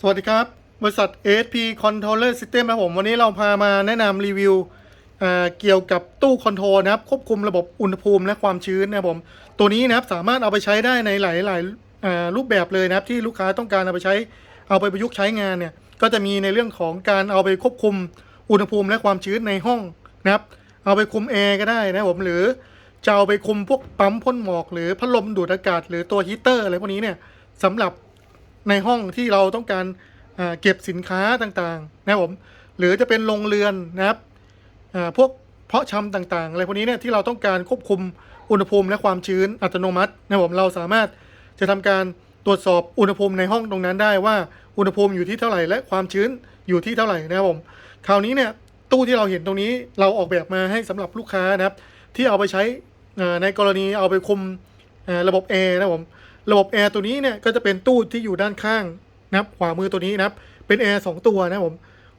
สวัสดีครับ บริษัท ASP Controller System นะครับผม วันนี้เราพามาแนะนำรีวิวเเกี่ยวกับตู้คอนโทรลนะครับ ควบคุมระบบอุณหภูมิและความชื้นนะครับผม ตัวนี้นะครับสามารถเอาไปใช้ได้ในหลายๆรูปแบบเลยนะครับ ที่ลูกค้าต้องการเอาไปใช้เอาไปประยุกต์ใช้งานเนี่ย ก็จะมีในเรื่องของการเอาไปควบคุมอุณหภูมิและความชื้นในห้องนะครับ เอาไปคุมแอร์ก็ได้นะครับผมหรือจะเอาไปคุมพวกปั๊มพ่นหมอกหรือพัดลมดูดอากาศ หรือตัวฮีเตอร์อะไรพวกนี้เนี่ยสำหรับ ในห้องที่เราต้องการเก็บสินค้าต่างๆ นะครับผมหรือจะเป็นโรงเรือนนะครับพวกเพาะชำต่างๆอะไรพวกนี้เนี่ยที่เราต้องการควบคุมอุณหภูมิและความชื้นอัตโนมัตินะครับผมเราสามารถจะทำการตรวจสอบอุณหภูมิในห้องตรงนั้นได้ว่าอุณหภูมิอยู่ที่เท่าไหร่และความชื้นอยู่ที่เท่าไหร่นะครับผมคราวนี้เนี่ยตู้ที่เราเห็นตรงนี้เราออกแบบมาให้สำหรับลูกค้านะครับที่เอาไปใช้ในกรณีเอาไปคุมระบบแอร์นะครับผม ระบบแอร์ตัวนี้เนี่ยก็จะเป็นตู้ที่อยู่ด้านข้างนะครับขวามือตัวนี้นะครับเป็นแอร์สองตัวนะผม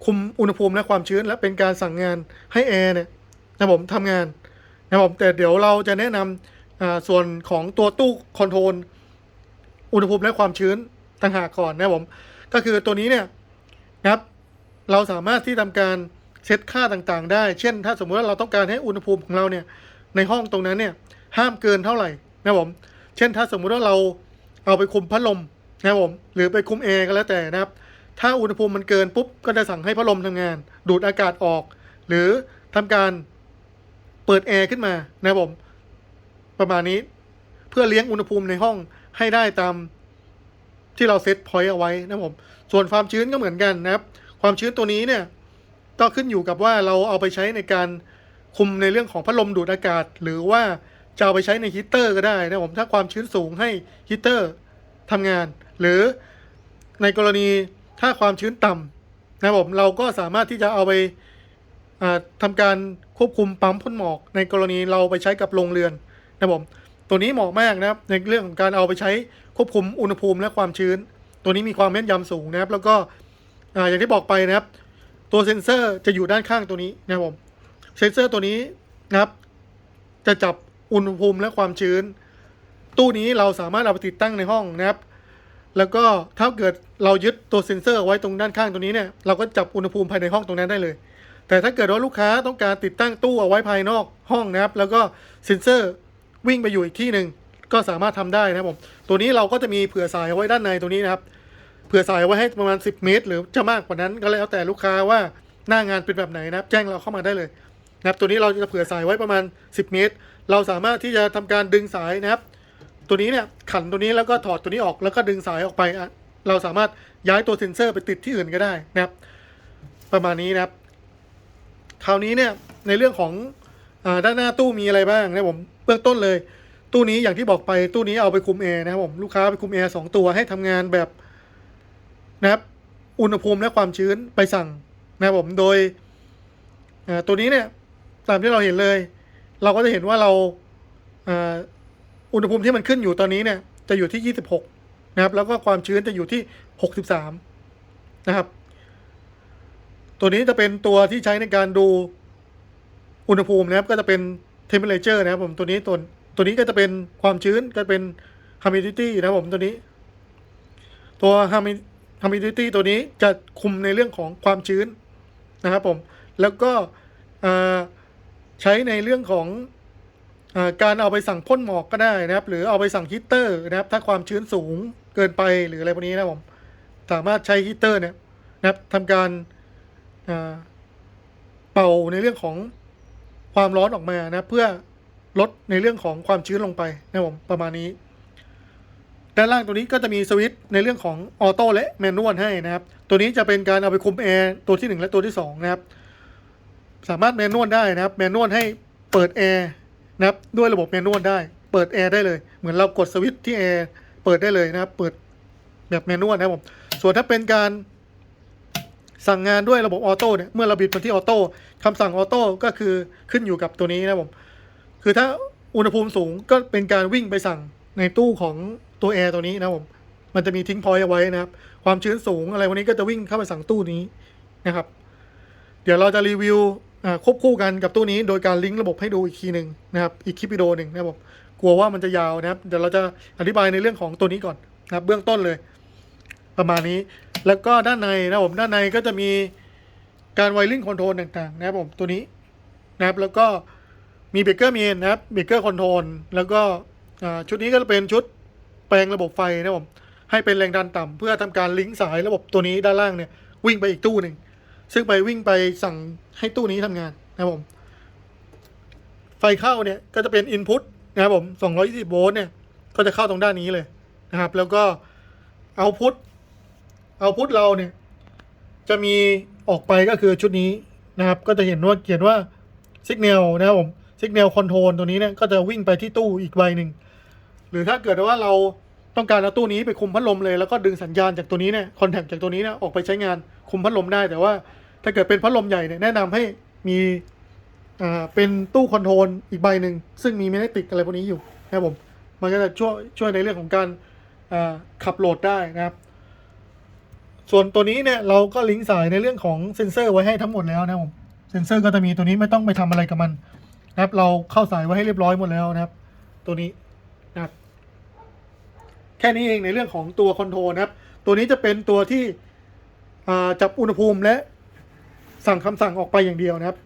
คุมอุณหภูมิและความชื้น และเป็นการสั่งงานให้แอร์เนี่ยนะผมทำงานนะผมแต่เดี๋ยวเราจะแนะนำอ่าส่วนของตัวตู้คอนโทรลอุณหภูมิและความชื้นต่างหากก่อนนะผมก็คือตัวนี้เนี่ยนะครับเราสามารถที่ทำการเซตค่าต่างๆ ได้ เช่น ถ้าสมมติว่าเราต้องการให้อุณหภูมิของเราเนี่ยในห้องตรงนั้นเนี่ยห้ามเกินเท่าไหร่นะผม เช่นถ้าสมมุติว่าเรา เอาไปคุมพัดลมนะครับผมหรือไปคุมแอร์ก็แล้วแต่นะครับ ถ้าอุณหภูมิมันเกินปุ๊บก็จะสั่งให้พัดลมทำงาน ดูดอากาศออก หรือทำการเปิดแอร์ขึ้นมานะครับผมประมาณนี้เพื่อเลี้ยงอุณหภูมิในห้องให้ได้ตามที่เราเซตพอยต์เอาไว้นะครับผม ส่วนความชื้นก็เหมือนกันนะครับ ความชื้นตัวนี้เนี่ย ก็ขึ้นอยู่กับว่าเราเอาไปใช้ในการคุมในเรื่องของพัดลมดูดอากาศ หรือว่า จะเอาไปใช้ในฮีเตอร์ก็ได้นะผมถ้าความชื้นสูงให้ฮีเตอร์ทำงาน หรือในกรณีถ้าความชื้นต่ำนะผมเราก็สามารถที่จะเอาไปอ่าทำการควบคุมปั๊มพ่นหมอก ในกรณีเราไปใช้กับโรงเรือนนะผมตัวนี้เหมาะมากนะครับในเรื่องของการเอาไปใช้ควบคุมอุณหภูมิและความชื้น ตัวนี้มีความแม่นยำสูงนะครับ แล้วก็ออย่างที่บอกไปนะครับ ตัวเซ็นเซอร์จะอยู่ด้านข้างตัวนี้นะครับผมเซ็นเซอร์ตัวนี้นะครับ จะจับ อุณหภูมิและความชื้น ตู้นี้เราสามารถเอาไปติดตั้งในห้องนะครับ แล้วก็ถ้าเกิดเรายึดตัวเซ็นเซอร์เอาไว้ตรงด้านข้างตัวนี้เนี่ยเราก็จับอุณหภูมิภายในห้องตรงนั้นได้เลย แต่ถ้าเกิดว่าลูกค้าต้องการติดตั้งตู้เอาไว้ภายนอกห้องนะครับ แล้วก็เซ็นเซอร์วิ่งไปอยู่อีกที่หนึ่งก็สามารถทำได้นะครับผมตัวนี้เราก็จะมีเผื่อสายไว้ด้านในตัวนี้นะครับเผื่อสายไว้ให้ประมาณ 10 เมตร หรือจะมากกว่านั้นก็แล้วแต่ลูกค้าว่าหน้างานเป็นแบบไหนนะครับ แจ้งเราเข้ามาได้เลยนะครับตัวนี้เราจะเผื่อสายไว้ประมาณ 10 เมตร เราสามารถที่จะทำการดึงสายนะครับ ตัวนี้เนี่ยขันตัวนี้แล้วก็ถอดตัวนี้ออกแล้วก็ดึงสายออกไปอะเราสามารถย้ายตัวเซ็นเซอร์ไปติดที่อื่นก็ได้นะครับ ประมาณนี้นะครับ คราวนี้เนี่ยในเรื่องของอด้านหน้าตู้มีอะไรบ้างนะผมเบื้องต้นเลย ตู้นี้อย่างที่บอกไปตู้นี้เอาไปคุมแอร์นะครับผมลูกค้าไปคุมแอร์สองตัวให้ทำงานแบบนะครับ อุณหภูมิและความชื้นไปสั่งนะครับผมโดยตัวนี้เนี่ยตามที่เราเห็นเลย เราก็จะเห็นว่าเราอุณหภูมิที่มันขึ้นอยู่ตอนนี้เนี่ย จะอยู่ที่ 26 นะครับ แล้วก็ความชื้นจะอยู่ที่ 63 นะครับ ตัวนี้จะเป็นตัวที่ใช้ในการดูอุณหภูมินะครับ ก็จะเป็น temperature นะครับผมตัวนี้ตัวตัวนี้ก็จะเป็นความชื้นก็เป็น humidity นะครับผมตัวนี้ ตัว humidity ตัวนี้จะคุมในเรื่องของความชื้นนะครับผม แล้วก็อ ใช้ในเรื่องของอการเอาไปสั่งพ่นหมอกก็ได้นะครับ หรือเอาไปสั่งฮีเตอร์นะครับ ถ้าความชื้นสูงเกินไปหรืออะไรพวกนี้นะครับผมสามารถใช้ฮีเตอร์เนี่ยนะครับทำการเป่าในเรื่องของความร้อนออกมานะเพื่อลดในเรื่องของความชื้นลงไปนะครับผมประมาณนี้ ด้านล่างตัวนี้ก็จะมีสวิตช์ในเรื่องของออโต้และแมนนวลให้นะครับ ตัวนี้จะเป็นการเอาไปคุมแอร์ตัวที่ 1 และตัวที่ 2 นะครับ สามารถแมนนวลได้นะครับ แมนนวลให้เปิดแอร์นะครับด้วยระบบแมนนวลได้ เปิดแอร์ได้เลย เหมือนเรากดสวิตช์ที่แอร์เปิดได้เลยนะครับ เปิดแบบแมนนวลนะครับผม ส่วนถ้าเป็นการสั่งงานด้วยระบบออโต้เนี่ย เมื่อเราบิดมาที่ออโต้คำสั่งออโต้ก็คือขึ้นอยู่กับตัวนี้นะครับผม คือถ้าอุณหภูมิสูงก็เป็นการวิ่งไปสั่งในตู้ของตัวแอร์ตัวนี้นะครับผม มันจะมีทิ้งพอยต์เอาไว้นะครับ ความชื้นสูงอะไรวันนี้ก็จะวิ่งเข้าไปสั่งตู้นี้นะครับ เดี๋ยวเราจะรีวิว ควบคู่กันกับตู้นี้โดยการลิงก์ระบบให้ดูอีกทีหนึ่งนะครับ อีกคลิปวิดีโอหนึ่งนะครับผมกลัวว่ามันจะยาวนะครับ เดี๋ยวเราจะอธิบายในเรื่องของตัวนี้ก่อนนะครับ เบื้องต้นเลย ประมาณนี้ แล้วก็ด้านในนะครับผมด้านในก็จะมีการไวริ่งคอนโทรลต่างๆ นะครับผมตัวนี้นะครับ แล้วก็มีเบรกเกอร์เมนนะครับเบรกเกอร์คอนโทรลแล้วก็ชุดนี้ก็จะเป็นชุดแปลงระบบไฟนะครับผมให้เป็นแรงดันต่ำเพื่อทำการลิงก์สายระบบตัวนี้ด้านล่างเนี่ยวิ่งไปอีกตู้หนึ่ง ซึ่งไปวิ่งไปสั่งให้ตู้นี้ทำงานนะครับผม ไฟเข้าเนี่ยก็จะเป็น Input นะครับผม 220 โวลต์เนี่ย ก็จะเข้าตรงด้านนี้เลยนะครับ แล้วก็ Output Output เราเนี่ย จะมีออกไปก็คือชุดนี้นะครับ ก็จะเห็นว่าเขียนว่า Signal นะครับผม Signal Control ตัวนี้เนี่ยก็จะวิ่งไปที่ตู้อีกใบหนึ่งหรือถ้าเกิดว่าเรา ต้องการเอาตู้นี้ไปคุมพัดลมเลยแล้วก็ดึงสัญญาณจากตัวนี้เนี่ยคอนแทคจากตัวนี้เนี่ยออกไปใช้งานคุมพัดลมได้ แต่ว่าถ้าเกิดเป็นพัดลมใหญ่เนี่ยแนะนำให้มีอ่าเป็นตู้คอนโทรลอีกใบหนึ่งซึ่งมีแมกเนติกอะไรพวกนี้อยู่นะครับผมมันก็จะช่วยช่วยในเรื่องของการอ่าขับโหลดได้นะครับ ส่วนตัวนี้เนี่ยเราก็ลิงก์สายในเรื่องของเซ็นเซอร์ไว้ให้ทั้งหมดแล้วนะครับผมเซ็นเซอร์ก็จะมีตัวนี้ไม่ต้องไปทำอะไรกับมันนะครับ เราเข้าสายไว้ให้เรียบร้อยหมดแล้วนะครับ ตัวนี้นะครับ แค่นี้เองในเรื่องของตัวคอนโทรลนะครับ ตัวนี้จะเป็นตัวที่จับอุณหภูมิและสั่งคำสั่งออกไปอย่างเดียวนะครับ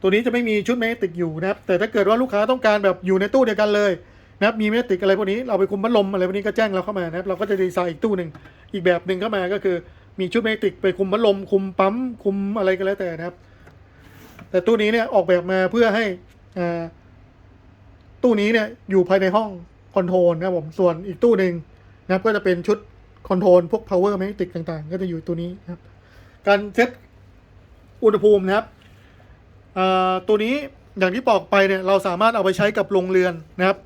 ตัวนี้จะไม่มีชุดแมกเนติกอยู่นะครับ แต่ถ้าเกิดว่าลูกค้าต้องการแบบอยู่ในตู้เดียวกันเลยนะครับ มีแมกเนติกอะไรพวกนี้ เราไปคุมพัดลมอะไรพวกนี้ก็แจ้งเราเข้ามานะครับ เราก็จะดีไซน์อีกตู้หนึ่งอีกแบบหนึ่งเข้ามาก็คือ มีชุดแมกเนติกไปคุมพัดลม คุมปั๊ม คุมอะไรก็แล้วแต่นะครับ แต่ตู้นี้เนี่ยออกแบบมาเพื่อให้ตู้นี้เนี่ยอยู่ภายในห้อง คอนโทรลนะครับผมส่วนอีกตู้หนึ่งนะครับก็จะเป็นชุดคอนโทรลพวก power magnetic ต่างๆ ก็จะอยู่ตัวนี้นะครับ การเซตอุณหภูมินะครับอ่าตัวนี้อย่างที่บอกไปเนี่ยเราสามารถเอาไปใช้กับโรงเรือนนะครับ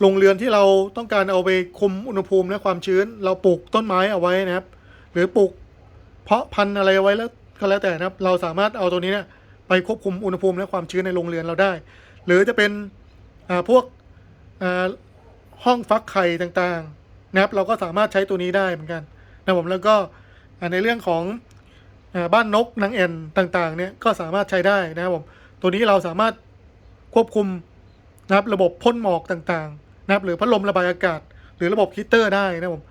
โรงเรือนที่เราต้องการเอาไปคุมอุณหภูมิและความชื้น เราปลูกต้นไม้เอาไว้นะครับ หรือปลูกเพาะพันธุ์อะไรไว้แล้วก็แล้วแต่นะครับ เราสามารถเอาตัวนี้เนี่ยไปควบคุมอุณหภูมิและความชื้นในโรงเรือนเราได้ หรือจะเป็นอ่าพวกอ่า ห้องฟักไข่ต่างๆนะครับเราก็สามารถใช้ตัวนี้ได้เหมือนกันนะผมแล้วก็ในเรื่องของบ้านนกนางแอ่นต่างๆเนี่ยก็สามารถใช้ได้นะครับผมตัวนี้เราสามารถควบคุมนะครับระบบพ่นหมอกต่างๆนะครับหรือพัดลมระบายอากาศ หรือระบบฮีตเตอร์ได้นะครับผม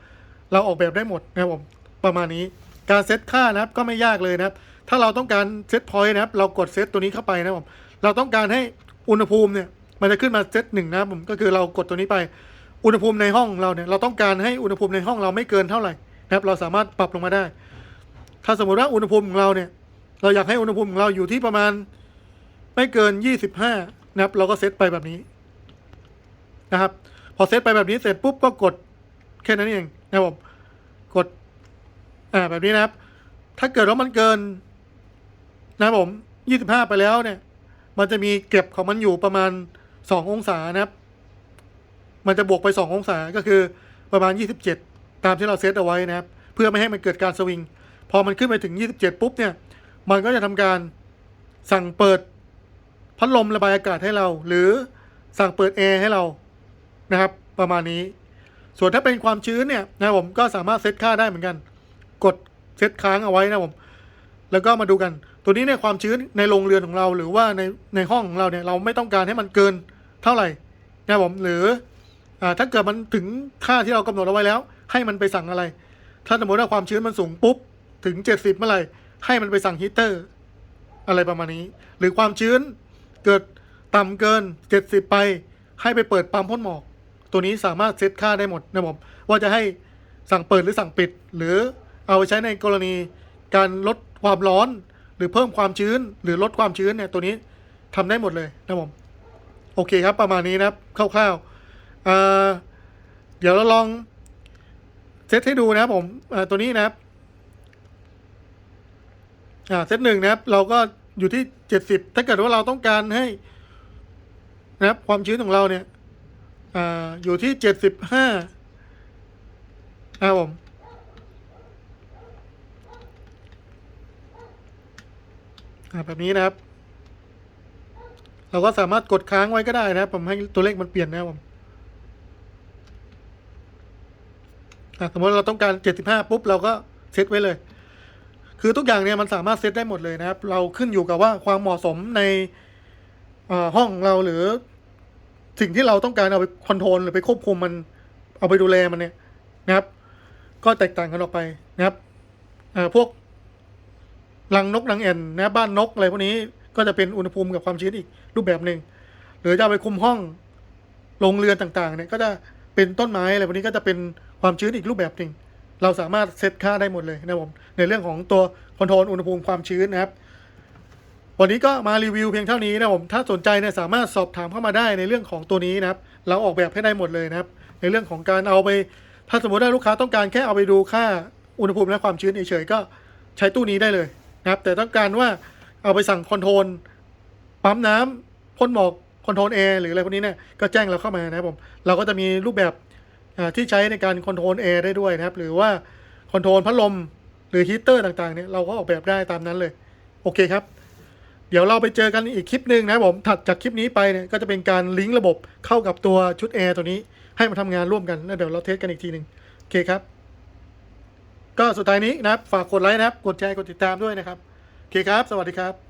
เราออกแบบได้หมดนะครับผมประมาณนี้การเซตค่านะครับก็ไม่ยากเลยนะครับ ถ้าเราต้องการเซตพอยต์นะครับ เรากดเซตตัวนี้เข้าไปนะครับผมเราต้องการให้อุณหภูมิเนี่ยมันจะขึ้นมาเซตหนึ่งนะครับผมก็คือเรากดตัวนี้ไป อุณหภูมิในห้องเราเนี่ยเราต้องการให้อุณหภูมิในห้องเราไม่เกินเท่าไหร่นะครับ เราสามารถปรับลงมาได้ ถ้าสมมติว่าอุณหภูมิของเราเนี่ย เราอยากให้อุณหภูมิของเราอยู่ที่ประมาณไม่เกิน 25 นะครับ เราก็เซตไปแบบนี้นะครับ พอเซตไปแบบนี้เสร็จปุ๊บก็กดแค่นั้นเองนะครับผมกดอ่าแบบนี้นะครับ ถ้าเกิดว่ามันเกิน นะครับผม 25 ไปแล้วเนี่ย มันจะมีเก็บของมันอยู่ประมาณ 2 องศานะครับ มันจะบวกไป 2 องศาก็คือประมาณ 27 ตามที่เราเซตเอาไว้นะครับ เพื่อไม่ให้มันเกิดการสวิง พอมันขึ้นไปถึง 27 ปุ๊บเนี่ย มันก็จะทำการสั่งเปิดพัดลมระบายอากาศให้เรา หรือสั่งเปิดแอร์ให้เรานะครับ ประมาณนี้ ส่วนถ้าเป็นความชื้นเนี่ยนะผมก็สามารถเซตค่าได้เหมือนกัน กดเซตค้างเอาไว้นะผม แล้วก็มาดูกัน ตัวนี้เนี่ยความชื้นในโรงเรือนของเรา หรือว่าในในห้องของเราเนี่ยเราไม่ต้องการให้มันเกินเท่าไหร่นะผมหรือ อ่าถ้าเกิดมันถึงค่าที่เรากำหนดเอาไว้แล้ว ให้มันไปสั่งอะไร ถ้าสมมติว่าความชื้นมันสูงปุ๊บถึง 70 เมื่อไหร่ให้มันไปสั่งฮีเตอร์ อะไรประมาณนี้ หรือความชื้นเกิดต่ำเกิน 70 ไป ให้ไปเปิดปั๊มพ่นหมอก ตัวนี้สามารถเซตค่าได้หมดนะผมว่าจะให้สั่งเปิดหรือสั่งปิด หรือเอาไปใช้ในกรณีการลดความร้อน หรือเพิ่มความชื้น หรือลดความชื้นเนี่ยตัวนี้ทำได้หมดเลยนะผมโอเคครับประมาณนี้นะครับคร่าวๆ อ่าเดี๋ยวเราลองเซตให้ดูนะครับผมอ่าตัวนี้นะครับอ่าเซตหนึ่งนะครับ เราก็อยู่ที่เจ็ดสิบถ้าเกิดว่าเราต้องการให้นะครับ ความชื้นของเราเนี่ยอ่าอยู่ที่เจ็ดสิบห้านะครับผมแบบนี้นะครับ เราก็สามารถกดค้างไว้ก็ได้นะครับ ผมให้ตัวเลขมันเปลี่ยนนะครับผมอ่า สมมติเราต้องการเจ็ดสิบห้าปุ๊บเราก็เซตไว้เลย คือทุกอย่างเนี่ยมันสามารถเซตได้หมดเลยนะครับ เราขึ้นอยู่กับว่าความเหมาะสมในห้องเราหรือสิ่งที่เราต้องการเอาไปคอนโทรลหรือไปควบคุมมัน เอาไปดูแลมันเนี่ยนะครับ ก็แตกต่างกันออกไปนะครับพวกรังนกรังแอ่นนะบ้านนกอะไรพวกนี้ก็จะเป็นอุณหภูมิกับความชื้นอีกรูปแบบหนึ่งหรือจะไปคุมห้องโรงเรือนต่างๆเนี่ยก็จะเป็นต้นไม้อะไรพวกนี้ก็จะเป็น ความชื้นอีกรูปแบบหนึ่ง เราสามารถเซตค่าได้หมดเลยนะครับผม ในเรื่องของตัวคอนโทรลอุณหภูมิความชื้นนะครับ วันนี้ก็มารีวิวเพียงเท่านี้นะครับผม ถ้าสนใจเนี่ยสามารถสอบถามเข้ามาได้ในเรื่องของตัวนี้นะครับ เราออกแบบให้ได้หมดเลยนะครับ ในเรื่องของการเอาไป ถ้าสมมติว่าลูกค้าต้องการแค่เอาไปดูค่าอุณหภูมิและความชื้นเฉยๆก็ใช้ตู้นี้ได้เลยนะครับ แต่ต้องการว่าเอาไปสั่งคอนโทรลปั๊มน้ำพ่นหมอกคอนโทรลแอร์หรืออะไรพวกนี้เนี่ยก็แจ้งเราเข้ามานะครับผม เราก็จะมีรูปแบบ ที่ใช้ในการคอนโทรลแอร์ได้ด้วยนะครับ หรือว่าคอนโทรลพัดลมหรือฮีเตอร์ต่างๆเนี่ยเราก็ออกแบบได้ตามนั้นเลย โอเคครับ เดี๋ยวเราไปเจอกันอีกคลิปหนึ่งนะผมถัดจากคลิปนี้ไปเนี่ยก็จะเป็นการลิงก์ระบบเข้ากับตัวชุดแอร์ตัวนี้ ให้มาทำงานร่วมกันแล้วเดี๋ยวเราเทสกันอีกทีหนึ่งโอเคครับ ก็สุดท้ายนี้นะครับฝากกดไลค์นะครับ กดแชร์กดติดตามด้วยนะครับโอเคครับ สวัสดีครับ